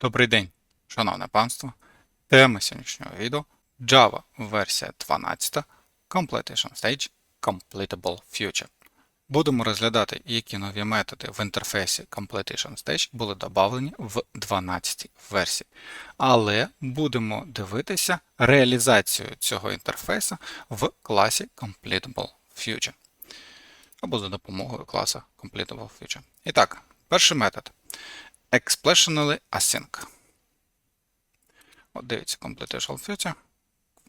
Добрий день, шановне панство. Тема сьогоднішнього відео Java версія 12 Completion Stage Completable Future. Будемо розглядати, які нові методи в інтерфейсі Completion Stage були додавлені в 12 версії. Але будемо дивитися реалізацію цього інтерфейсу в класі Completable Future. Або за допомогою класу Completable Future. І так, перший метод. Expressionally async. От дивіться, completion future,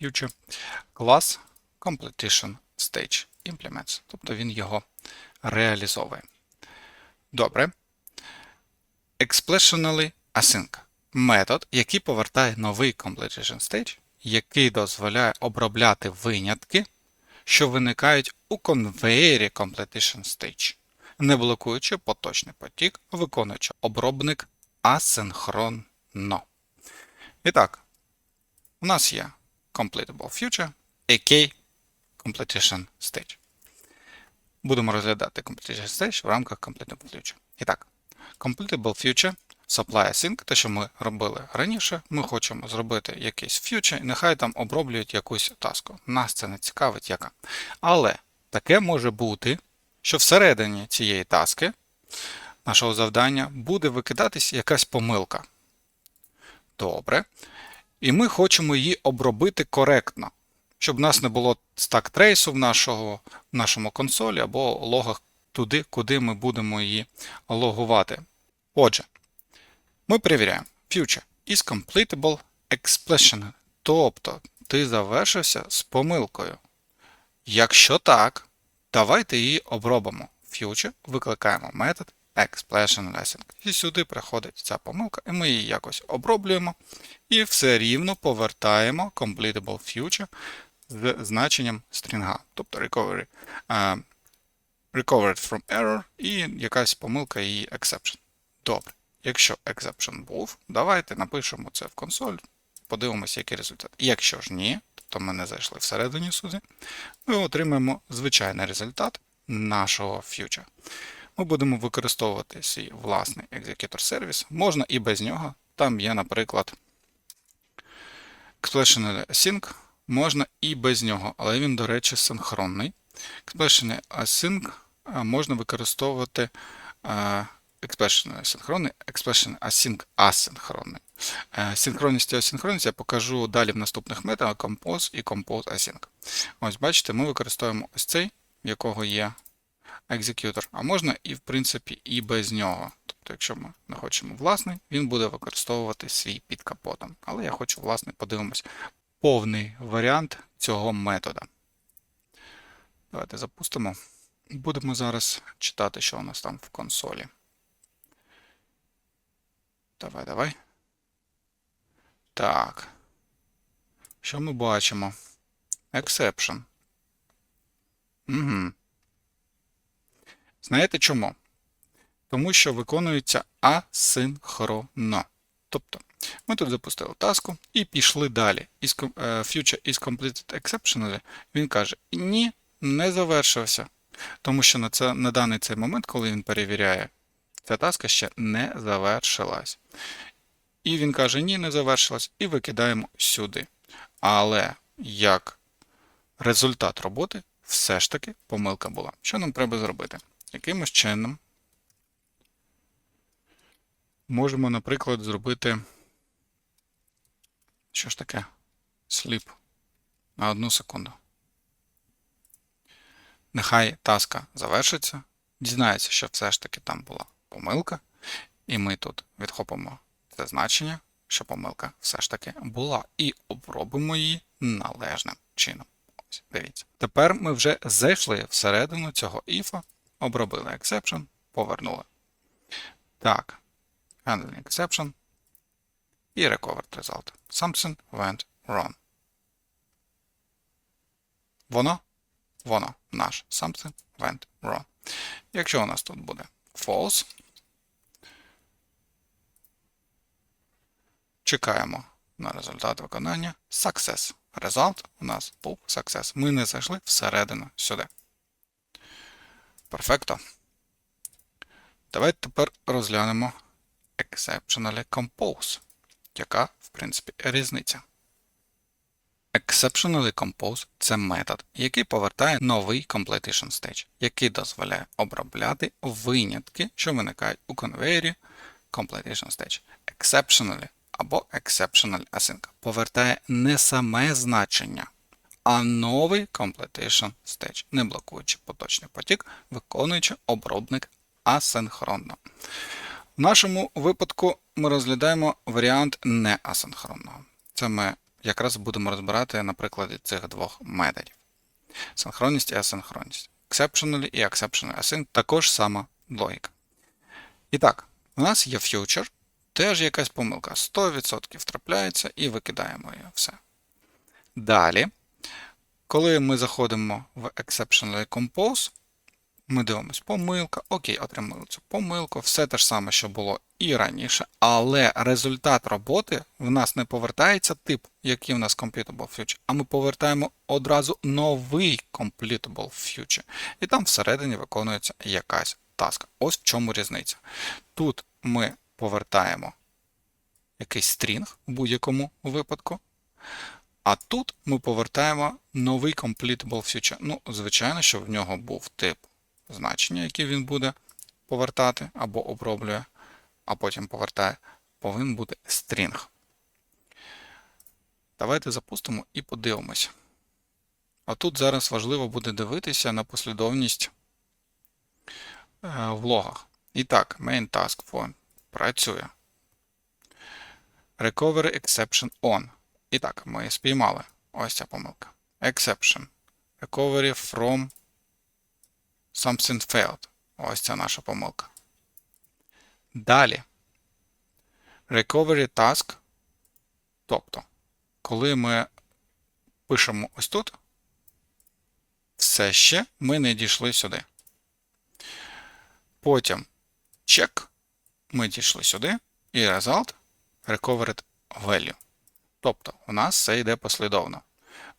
future, клас completion stage implements. Тобто він його реалізовує. Добре. Expressionally async. Метод, який повертає новий completion stage, який дозволяє обробляти винятки, що виникають у конвеєрі completion stage не блокуючи поточний потік, виконуючи обробник асинхронно. І так, у нас є Completable Future, AK Completion Stage. Будемо розглядати Completion Stage в рамках Completable Future. І так, Completable Future Supply Async, те, що ми робили раніше, ми хочемо зробити якийсь future, і нехай там оброблюють якусь таску. Нас це не цікавить яка. Але таке може бути що всередині цієї таски нашого завдання буде викидатись якась помилка. Добре. І ми хочемо її обробити коректно, щоб в нас не було стак трейсу в, нашого, в нашому консолі або логах туди, куди ми будемо її логувати. Отже, ми перевіряємо future is completable explicit. Тобто ти завершився з помилкою. Якщо так, Давайте її обробимо. Future викликаємо метод ExpressionLessing. І сюди приходить ця помилка, і ми її якось оброблюємо. І все рівно повертаємо completable future з значенням стрінга, тобто recovery, uh, recovered from error і якась помилка і exception. Добре. Якщо exception був, давайте напишемо це в консоль, подивимося, який результат. Якщо ж ні, тобто ми не зайшли всередині сюди, ми отримаємо звичайний результат нашого future. Ми будемо використовувати свій власний екзекутор сервіс. Можна і без нього. Там є, наприклад, Expression Async, можна і без нього, але він, до речі, синхронний. Expression Async можна використовувати Expression синхронний, Expression Async асинхронний. Е, синхронність і асинхронність я покажу далі в наступних методах Compose і Compose Async. Ось, бачите, ми використовуємо ось цей, в якого є екзекютор, а можна і, в принципі, і без нього. Тобто, якщо ми не хочемо власний, він буде використовувати свій під капотом. Але я хочу власний, подивимось, повний варіант цього метода. Давайте запустимо. Будемо зараз читати, що у нас там в консолі. Давай, давай. Так. Що ми бачимо? Exception. Угу. Знаєте чому? Тому що виконується асинхронно. Тобто, ми тут запустили таску і пішли далі. Uh, future is completed exceptionally. Він каже: ні, не завершився. Тому що на це, на даний цей момент, коли він перевіряє, ця таска ще не завершилась. І він каже, ні, не завершилась, і викидаємо сюди. Але як результат роботи, все ж таки помилка була. Що нам треба зробити? Якимось чином можемо, наприклад, зробити. Що ж таке? Сліп на одну секунду. Нехай таска завершиться, дізнається, що все ж таки там була помилка, і ми тут відхопимо це значення, що помилка все ж таки була, і обробимо її належним чином. Ось, Дивіться. Тепер ми вже зайшли всередину цього if, обробили exception, повернули. Так, handling exception і recovered result. Something went wrong. Воно, воно, наш something went wrong. Якщо у нас тут буде false, Чекаємо на результат виконання. Success. Результат у нас був success. Ми не зайшли всередину сюди. Перфекто. Давайте тепер розглянемо exceptionally compose. Яка, в принципі, різниця? Exceptionally compose – це метод, який повертає новий completion stage, який дозволяє обробляти винятки, що виникають у конвейері completion stage. Exceptionally або exceptional async повертає не саме значення, а новий completion stage, не блокуючи поточний потік, виконуючи обробник асинхронно. В нашому випадку ми розглядаємо варіант неасинхронного. Це ми якраз будемо розбирати на прикладі цих двох методів. Синхронність і асинхронність. Exceptionally і exceptional async також сама логіка. І так, у нас є future, теж якась помилка. 100% трапляється і викидаємо її все. Далі, коли ми заходимо в Exceptionally Compose, ми дивимося помилка, окей, отримали цю помилку, все те ж саме, що було і раніше, але результат роботи в нас не повертається тип, який в нас Completable Future, а ми повертаємо одразу новий Completable Future. І там всередині виконується якась таска. Ось в чому різниця. Тут ми повертаємо якийсь стрінг в будь-якому випадку. А тут ми повертаємо новий Completable Future. Ну, звичайно, що в нього був тип значення, яке він буде повертати або оброблює, а потім повертає, повинен бути стрінг. Давайте запустимо і подивимося. А тут зараз важливо буде дивитися на послідовність е, в логах. І так, main task form працює. Recovery exception on. І так, ми спіймали. Ось ця помилка. Exception. Recovery from something failed. Ось це наша помилка. Далі. Recovery task. Тобто, коли ми пишемо ось тут, все ще ми не дійшли сюди. Потім check. Ми дійшли сюди. І result recovered value. Тобто, у нас все йде послідовно.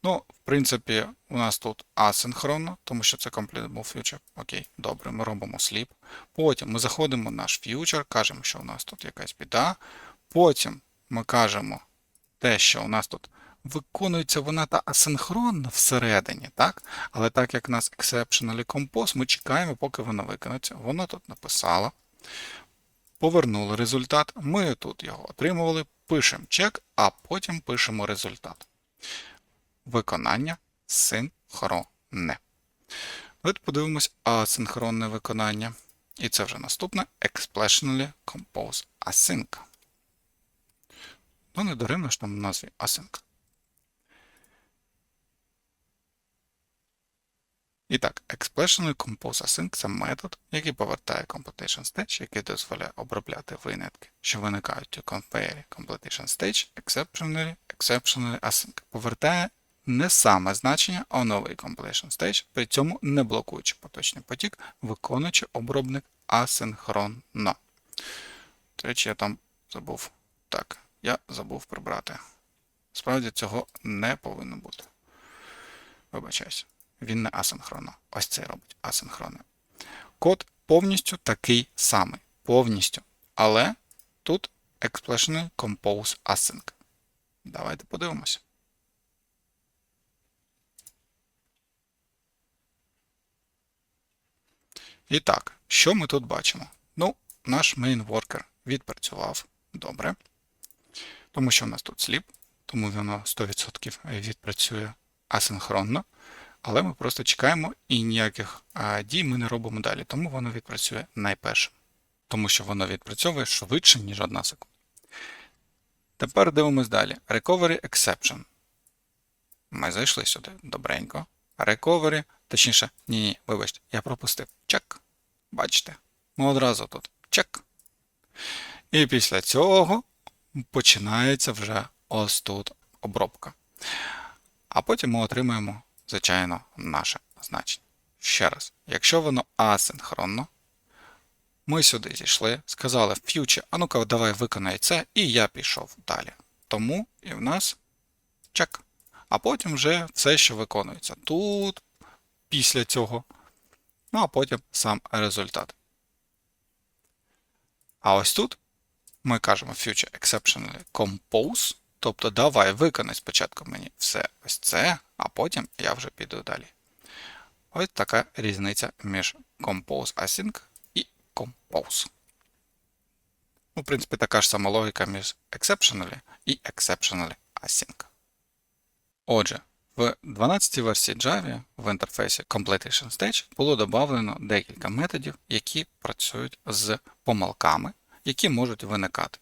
Ну, в принципі, у нас тут асинхронно, тому що це completable future. Окей, добре, ми робимо sleep. Потім ми заходимо в наш future, кажемо, що у нас тут якась біда. Потім ми кажемо те, що у нас тут виконується вона та асинхронно всередині, так? Але так як у нас exceptionally compose, ми чекаємо, поки вона виконується. Воно тут написало. Повернули результат. Ми тут його отримували, пишемо чек, а потім пишемо результат виконання синхронне. Давайте подивимось асинхронне виконання. І це вже наступне Expressionally Compose Async. Ну, не даремно ж там в назві Async. І так, Expressionally Compose Async це метод, який повертає Completion Stage, який дозволяє обробляти винятки, що виникають у конвейері Completion Stage, Exceptionally, Exceptionally Async. Повертає не саме значення, а новий completion stage, при цьому не блокуючи поточний потік, виконуючи обробник асинхронно. До речі, я там забув. Так, я забув прибрати. Справді цього не повинно бути. Вибачаюсь, він не асинхронно. Ось це робить асинхронно. Код повністю такий самий. Повністю. Але тут Expressional Compose Async. Давайте подивимося. І так, що ми тут бачимо? Ну, наш worker відпрацював добре. Тому що в нас тут сліп, тому воно 100% відпрацює асинхронно. Але ми просто чекаємо і ніяких дій ми не робимо далі. Тому воно відпрацює найпершим. Тому що воно відпрацьовує швидше, ніж одна секунда. Тепер дивимось далі. Recovery Exception. Ми зайшли сюди добренько. Recovery, точніше, ні-ні, вибачте, я пропустив. Чек. Бачите? Ми одразу тут чек. І після цього починається вже ось тут обробка. А потім ми отримаємо, звичайно, наше значення. Ще раз, якщо воно асинхронно, ми сюди зійшли, сказали future, а ну-ка, давай виконай це, і я пішов далі. Тому і в нас чек. А потім вже все, що виконується тут, після цього. Ну, а потім сам результат. А ось тут ми кажемо future exceptionally compose, тобто давай виконай спочатку мені все ось це, а потім я вже піду далі. Ось така різниця між compose async і compose. Ну, в принципі, така ж сама логіка між exceptionally і exceptionally async. Отже, в 12-й версії Java в інтерфейсі Completion Stage було додано декілька методів, які працюють з помилками, які можуть виникати.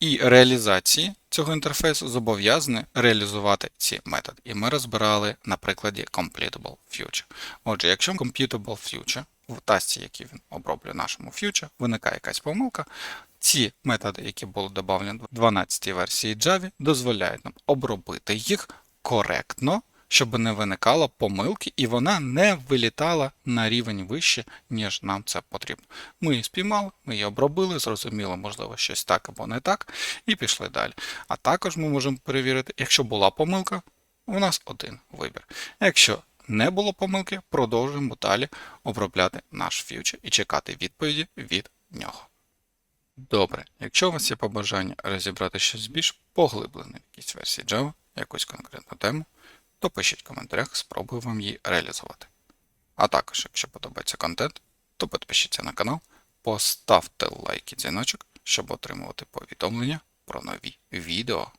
І реалізації цього інтерфейсу зобов'язані реалізувати ці методи. І ми розбирали на прикладі Completable Future. Отже, якщо Computable Future в тасті, який він оброблює нашому future, виникає якась помилка, ці методи, які були додавлені в 12 версії Java, дозволяють нам обробити їх коректно, щоб не виникало помилки, і вона не вилітала на рівень вище, ніж нам це потрібно. Ми її спіймали, ми її обробили, зрозуміло, можливо, щось так або не так, і пішли далі. А також ми можемо перевірити, якщо була помилка, у нас один вибір. Якщо не було помилки, продовжуємо далі обробляти наш фьючер і чекати відповіді від нього. Добре, якщо у вас є побажання розібрати щось більш поглиблене в якійсь версії Java, якусь конкретну тему, то пишіть в коментарях, спробую вам її реалізувати. А також, якщо подобається контент, то підпишіться на канал, поставте лайк і дзвіночок, щоб отримувати повідомлення про нові відео.